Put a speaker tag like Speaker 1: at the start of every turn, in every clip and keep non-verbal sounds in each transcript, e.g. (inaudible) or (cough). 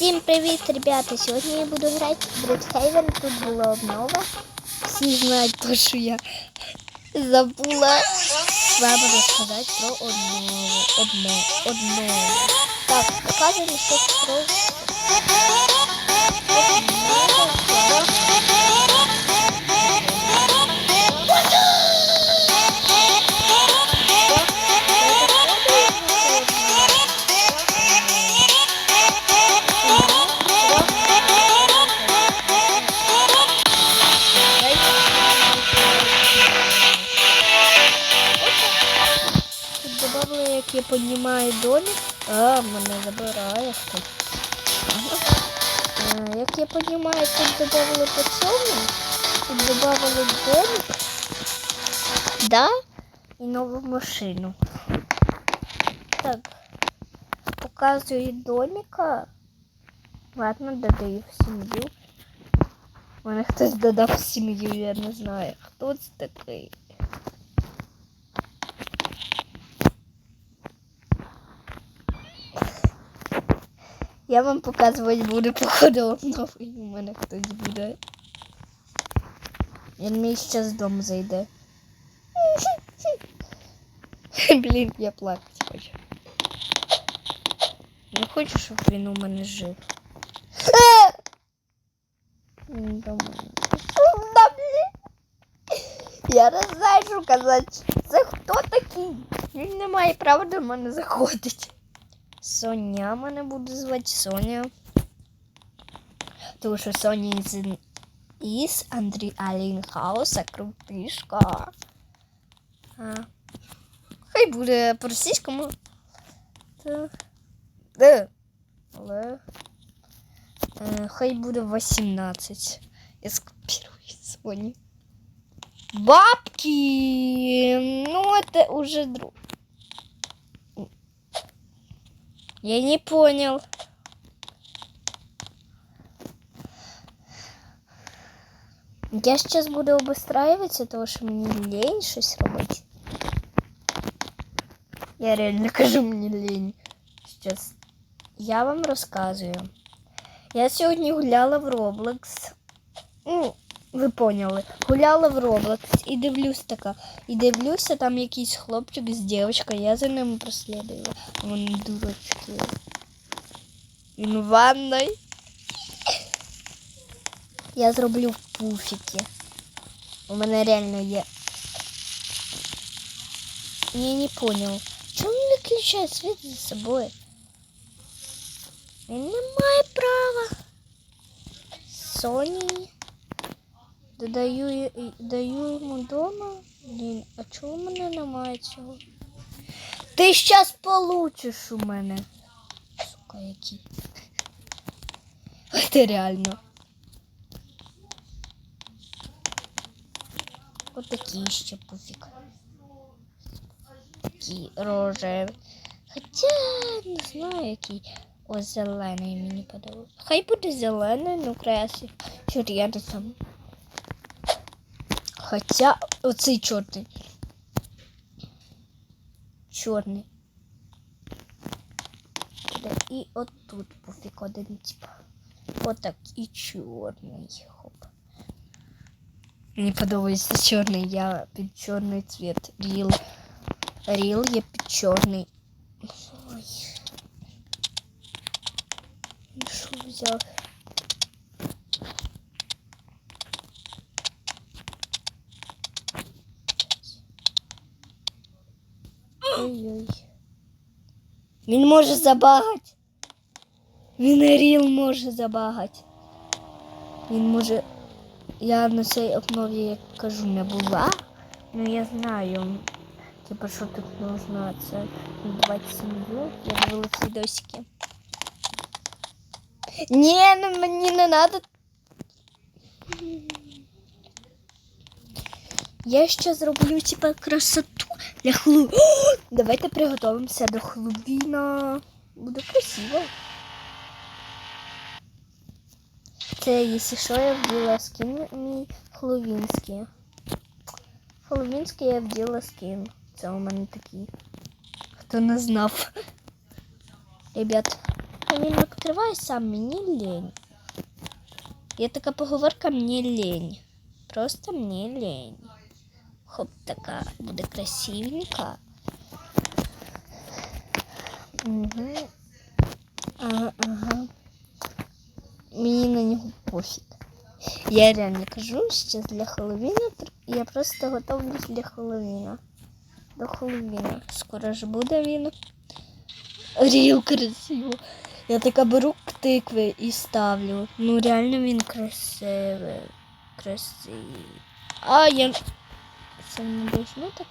Speaker 1: Всім привіт, ребята! Сьогодні я буду грати в Бритхейвен. Тут була обнова. Всі знають то, що я забула вам розказати про обнову. Обнову. Обнову. Так, показуємо, що про А, мене забирає хтось. Ага. Е, Як я піднімаю, тут добавили по. Тут добавили домик. Да? І нову машину. Так. Показую домика. Ладно, додаю в сім'ю. Мене хтось додав в сім'ю, я не знаю. Хто це такий? Я вам показувати буду походу новий. У мене хтось буде. Він мій зараз дом зайде. Блін, (laughs) я плакати хочу. Не хочу, щоб він у мене жив. (laughs) Він до мене. Да, блін. Я не знаю, що казати. Це хто такий? Він не має права до мене заходити. Соня мене буде звати Соня. Тому що Соня із, із Андрій Алінхауса крутишка. А. Хай буде по-російському. Так. Де? Але. Е, хай буде 18. Я скопірую Соні. Бабки! Ну, это уже друг. Я не понял. Я сейчас буду обустраиваться, потому что мне лень щось робити. Я реально (laughs) кажу, мені лень. Сейчас я вам розказую. Я сьогодні гуляла в Roblox. Ну, ви поняли. Гуляла в Roblox і дивлюсь така. І дивлюся, там якийсь хлопчик з дівчинкою. Я за ними прослідую. Вони дурочки. Він у ванной. Я зроблю пуфіки. У мене реально є. Я не понял. Чому він не включає світ за собою? Він не має права. Соні. Додаю, даю йому дома. Блін, а чого в мене немає цього? Ти щас получиш у мене. Сука, який. Це реально. Отакий ще пуфік. Такий рожевий. Хоча не знаю, який. О, зелений мені подобається. Хай буде зелений, ну красив. Чорт, я не сам. Хоча оцей чорний. Чорний. І отут пофіг один тип. Отак і чорний. Хоп. Мені подобається чорний, я під чорний цвіт. Ріл. Ріл є під чорний. Ой. Що взяв? Ой-ой. Він може забагати. Він ріл може забагати. Він може. Я на цій обнові, як кажу, не була. Ну я знаю. Типа, що тут нужно це давати сім'ю. Я дивилась відосики. Ні, ну мені не надо. Я ще зроблю типа красоту для хлу. О, (gasps) давайте приготуємося до Хеллоуіна. Буде красиво. Це, якщо що, я вділа скін мій хеллоуінський. Хеллоуінський я вділа скін. Це у мене такий. Хто не знав. Ребят, він відкриває сам, мені лень. Є така поговорка мені лень. Просто мені лень. Хоп, така буде красивенька. Угу. Ага, ага. Мені на нього пофіг. Я реально кажу, що для Хеллоуіна я просто готовлюсь для Хеллоуіна. До Хеллоуіна. Скоро ж буде він. Ріл красиво. Я така беру тикви і ставлю. Ну реально він красивий. Красивий. А я. Це не должно так.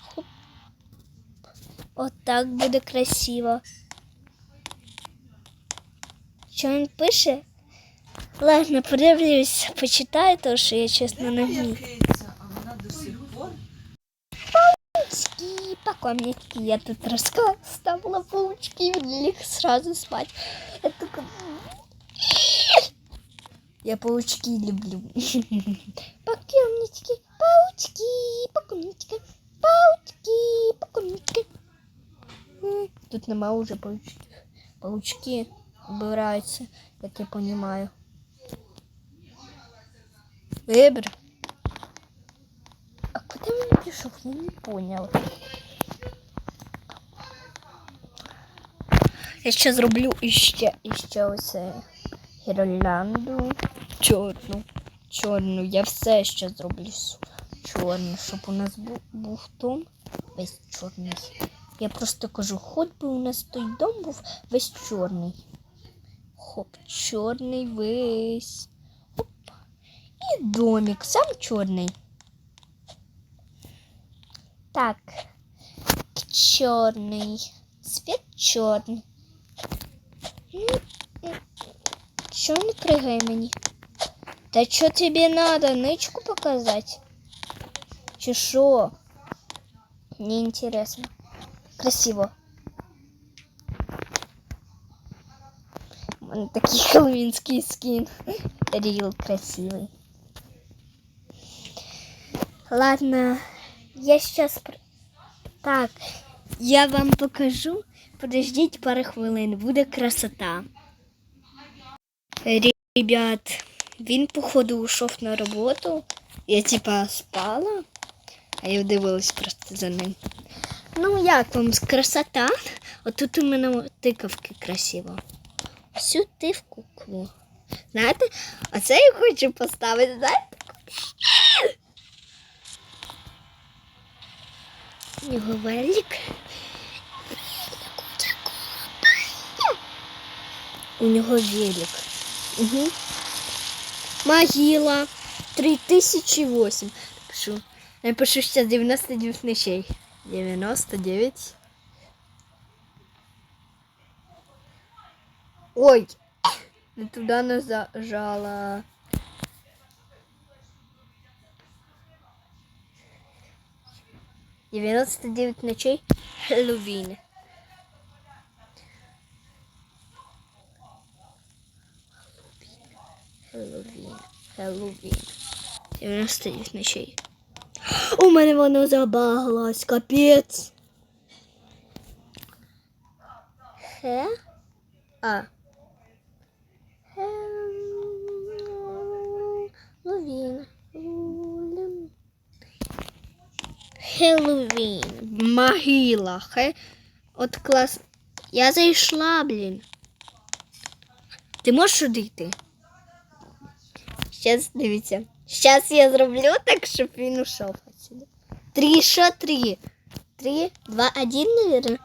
Speaker 1: Хоп. Отак буде красиво. Що він пише? Ладно, подивлюсь, почитаю, тому що я чесно не вмію. Покомники. Я тут расставила паучки, и он лег сразу спать. Я только... Я (laughs) паучки люблю. Покемнички, паучки, покемнички, паучки, покемнички. Тут нема уже паучки. Паучки убираются, как я понимаю. Выбор. А куда он пришел? Я не понял. Я ще зроблю іще, іще оце гірлянду. Чорну. Чорну. Я все ще зроблю чорну, щоб у нас був, був дом весь чорний. Я просто кажу, хоч би у нас той дом був весь чорний. Хоп, чорний весь. Хоп. І домик сам чорний. Так. Чорний. Світ чорний. Чё не прыгай мені? Та що тобі надо? Нычку показать? Чи шо? Мне интересно. Красиво. Такий хэллоуинский скин. (laughs) Рил красивый. Ладно, я сейчас... Так, я вам покажу. Подождіть пару хвилин, буде красота. Ребят, він, походу, ушов на роботу. Я типа спала, а я дивилась просто за ним. Ну, як вам красота? Отут у мене тикавки красиво. Всю ти в куклу. Знаєте, оце я хочу поставити, знаєте? У нього велик. У нього велик. Угу. Могила. 3008. Пишу. Я пишу сейчас 99 ночей. 99. Ой. Не туда нажала. Девяносто девять ночей Хэллоуин. Хеллоуін. Хеллоуін. 99 ночей. У мене воно забагалось, капець. Хе? А. Хеллоуін. Хеллоуін. Могила. Хе. От клас. Я зайшла, блін. Ти можеш сюди Зараз дивіться. Зараз я зарублю, так, щоб він ушел. Три, що три? Три, два, один, наверное.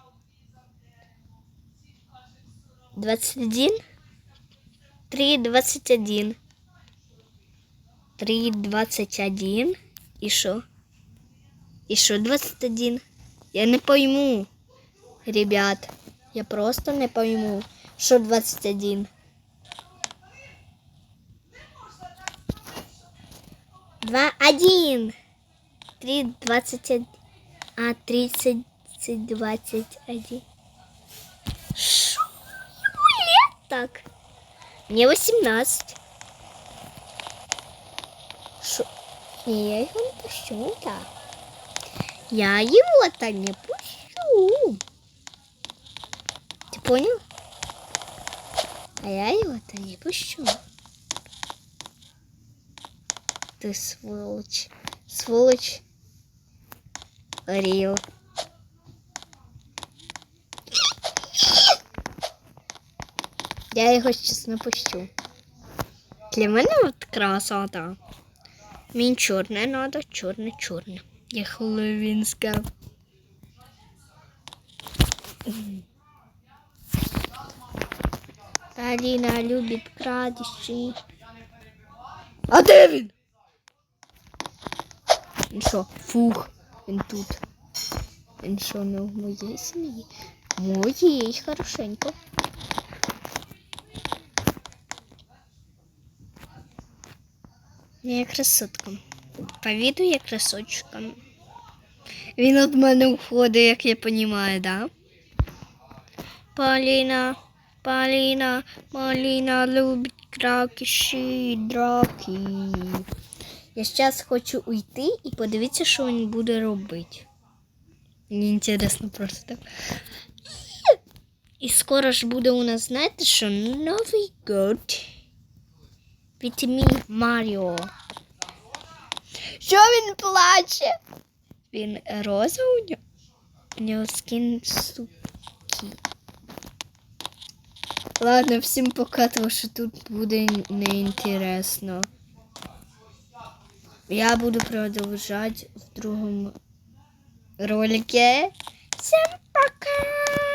Speaker 1: Двадцать один. Три, двадцать один. Три, двадцать один. І що? І що 21? Я не пойму, ребят. Я просто не пойму, что двадцать один. Два, один. Три, двадцать один. А, тридцать, двадцать один. Шо? Ему лет так? Мне восемнадцать. Шо? Не, я его не пущу, да. Я его-то не пущу. Ты понял? А я его-то не пущу. Ты сволочь. Сволочь. Орел. Я його щас не пущу. Для мене от красота. Мені чорне надо, чорне, чорне. Я хловінська. Аліна любить крадіщі. А де? Він що? Фух, він тут. Він що, не в моїй сім'ї? Моїй, хорошенько. Я красотка. Повіду я красотчика. Він від мене уходить, як я розумію, да? Поліна, Поліна, Поліна любить кракіші, драки. Я зараз хочу уйти і подивитися, що він буде робити. Мені цікаво просто. так. І скоро ж буде у нас, знаєте, що Новий год. Від Маріо. Що він плаче? Він роза у нього? У нього скін суки. Ладно, всім пока, тому що тут буде неінтересно. Я буду продолжать в другом ролике. Всем пока!